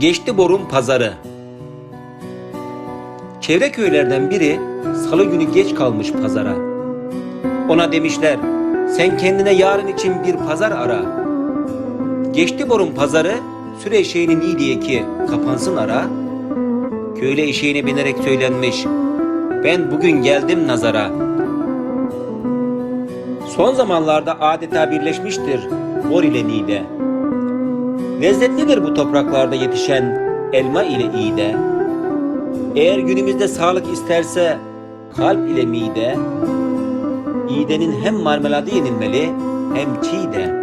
Geçti Borun pazarı. Çevre köylerden biri salı günü geç kalmış pazara. Ona demişler, sen kendine yarın için bir pazar ara. Geçti Borun pazarı, süre eşeğinin iyi diye ki kapansın ara. Köyle eşeğine binerek söylenmiş, ben bugün geldim nazara. Son zamanlarda adeta birleşmiştir Bor ile Niğde. Lezzetlidir bu topraklarda yetişen elma ile iğde. Eğer günümüzde sağlık isterse kalp ile mide, iğdenin hem marmeladı yenilmeli hem çiğ de.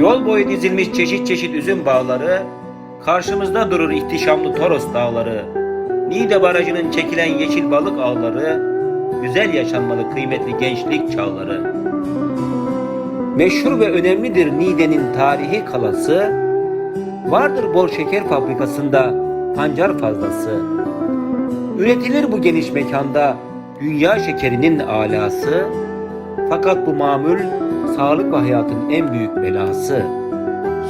Yol boyu dizilmiş çeşit çeşit üzüm bağları, karşımızda durur ihtişamlı Toros dağları. Niğde Barajı'nın çekilen yeşil balık ağları, güzel yaşanmalı kıymetli gençlik çağları. Meşhur ve önemlidir Niğde'nin tarihi kalası. Vardır bor şeker fabrikasında pancar fazlası. Üretilir bu geniş mekanda dünya şekerinin alası. Fakat bu mamul sağlık ve hayatın en büyük belası.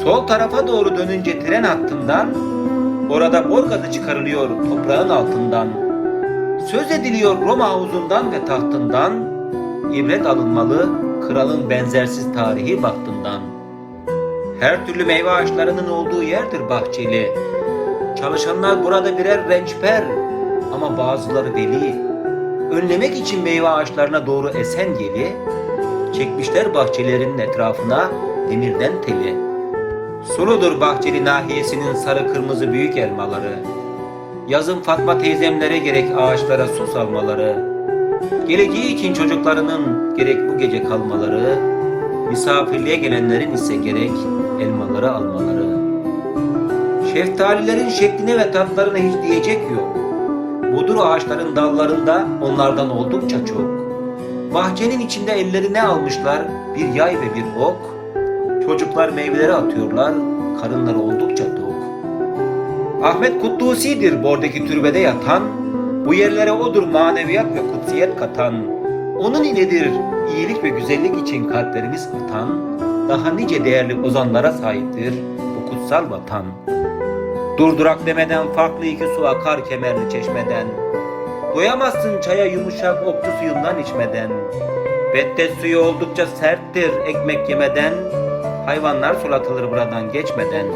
Sol tarafa doğru dönünce tren hattından orada bor gazı çıkarılıyor toprağın altından. Söz ediliyor Roma havuzundan ve tahtından. İbret alınmalı kralın benzersiz tarihi baktından. Her türlü meyve ağaçlarının olduğu yerdir bahçeli. Çalışanlar burada birer rençper ama bazıları veli. Önlemek için meyve ağaçlarına doğru esen yeli, çekmişler bahçelerinin etrafına demirden teli. Suludur Bahçeli nahiyesinin sarı kırmızı büyük elmaları. Yazın Fatma teyzemlere gerek ağaçlara su salmaları. Geleceği için çocuklarının gerek bu gece kalmaları, misafirliğe gelenlerin ise gerek elmaları almaları. Şeftalilerin şekline ve tatlarına hiç diyecek yok. Budur ağaçların dallarında onlardan oldukça çok. Bahçenin içinde ellerine almışlar bir yay ve bir ok. Çocuklar meyveleri atıyorlar, karınları oldukça tok. Ahmet Kutlusi'dir bordaki türbede yatan, bu yerlere odur maneviyat ve kutsiyet katan. Onun iledir iyilik ve güzellik için kalplerimiz atan, daha nice değerli ozanlara sahiptir bu kutsal vatan. Durdurak demeden farklı iki su akar kemerli çeşmeden. Doyamazsın çaya yumuşak oktu suyundan içmeden. Bettet suyu oldukça serttir ekmek yemeden. Hayvanlar sulatılır buradan geçmeden.